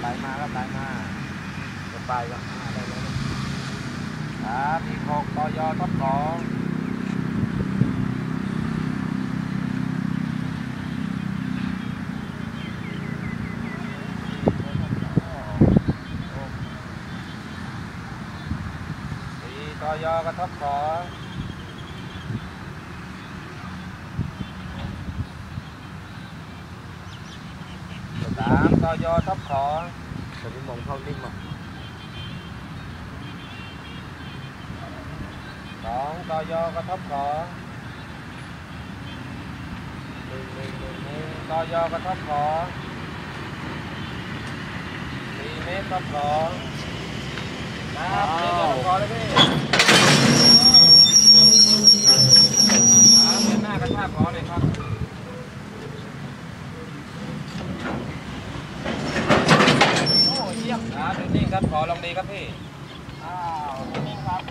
ไหลมาครับไหลมาจะไปก็มาได้เลยครับมีหกต่อยอทับสองต่อยอกระทบสอง Đã, to do thấp khó Rồi cái mông thâu đi mà. Đó, to do có thấp khó Mình, mình, mình, mình, to do có thấp khó Đi mét thấp khó ครับนิ่งครับขอลองดีครับพี่อ้าวนิ่งครับ